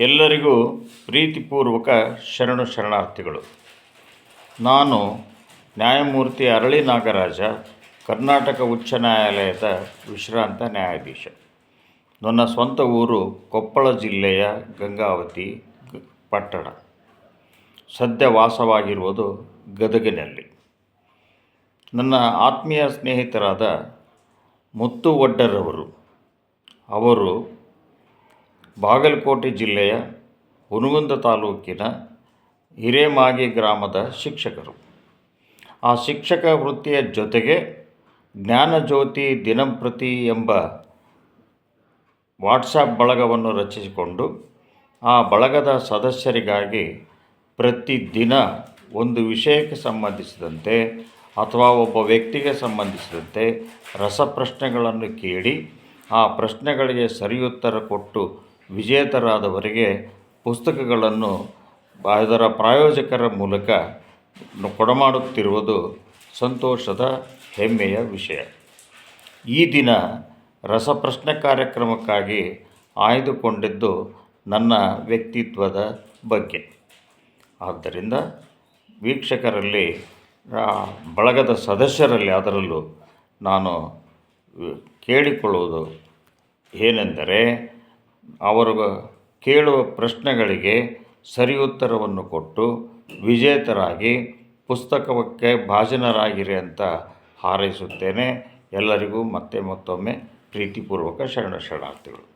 ಎಲ್ಲರಿಗೂ ಪ್ರೀತಿಪೂರ್ವಕ ಶರಣು ಶರಣಾರ್ಥಿಗಳು. ನಾನು ನ್ಯಾಯಮೂರ್ತಿ ಅರಳಿ ನಾಗರಾಜ, ಕರ್ನಾಟಕ ಉಚ್ಚ ನ್ಯಾಯಾಲಯದ ವಿಶ್ರಾಂತ ನ್ಯಾಯಾಧೀಶ. ನನ್ನ ಸ್ವಂತ ಊರು ಕೊಪ್ಪಳ ಜಿಲ್ಲೆಯ ಗಂಗಾವತಿ ಪಟ್ಟಣ. ಸದ್ಯ ವಾಸವಾಗಿರುವುದು ಗದಗಿನಲ್ಲಿ. ನನ್ನ ಆತ್ಮೀಯ ಸ್ನೇಹಿತರಾದ ಮುತ್ತು ಒಡ್ಡರವರು ಅವರು ಬಾಗಲಕೋಟೆ ಜಿಲ್ಲೆಯ ಹುನಗುಂದ ತಾಲೂಕಿನ ಹಿರೇಮಾಗಿ ಗ್ರಾಮದ ಶಿಕ್ಷಕರು. ಆ ಶಿಕ್ಷಕ ವೃತ್ತಿಯ ಜೊತೆಗೆ ಜ್ಞಾನಜ್ಯೋತಿ ದಿನಂಪ್ರತಿ ಎಂಬ ವಾಟ್ಸಪ್ ಬಳಗವನ್ನು ರಚಿಸಿಕೊಂಡು ಆ ಬಳಗದ ಸದಸ್ಯರಿಗಾಗಿ ಪ್ರತಿದಿನ ಒಂದು ವಿಷಯಕ್ಕೆ ಸಂಬಂಧಿಸಿದಂತೆ ಅಥವಾ ಒಬ್ಬ ವ್ಯಕ್ತಿಗೆ ಸಂಬಂಧಿಸಿದಂತೆ ರಸಪ್ರಶ್ನೆಗಳನ್ನು ಕೇಳಿ ಆ ಪ್ರಶ್ನೆಗಳಿಗೆ ಸರಿಯುತ್ತರ ಕೊಟ್ಟು ವಿಜೇತರಾದವರಿಗೆ ಪುಸ್ತಕಗಳನ್ನು ಅದರ ಪ್ರಾಯೋಜಕರ ಮೂಲಕ ಕೊಡಮಾಡುತ್ತಿರುವುದು ಸಂತೋಷದ ಹೆಮ್ಮೆಯ ವಿಷಯ. ಈ ದಿನ ರಸಪ್ರಶ್ನೆ ಕಾರ್ಯಕ್ರಮಕ್ಕಾಗಿ ಆಯ್ದುಕೊಂಡಿದ್ದು ನನ್ನ ವ್ಯಕ್ತಿತ್ವದ ಬಗ್ಗೆ. ಆದ್ದರಿಂದ ವೀಕ್ಷಕರಲ್ಲಿ ಬಳಗದ ಸದಸ್ಯರಲ್ಲಿ ಅದರಲ್ಲೂ ನಾನು ಕೇಳಿಕೊಳ್ಳುವುದು ಏನೆಂದರೆ ಅವರು ಕೇಳುವ ಪ್ರಶ್ನೆಗಳಿಗೆ ಸರಿ ಉತ್ತರವನ್ನು ಕೊಟ್ಟು ವಿಜೇತರಾಗಿ ಪುಸ್ತಕಕ್ಕೆ ಭಾಜನರಾಗಿರಿ ಅಂತ ಹಾರೈಸುತ್ತೇನೆ. ಎಲ್ಲರಿಗೂ ಮತ್ತೆ ಮತ್ತೊಮ್ಮೆ ಪ್ರೀತಿಪೂರ್ವಕ ಶರಣ ಶರಣಾರ್ಥಿಗಳು.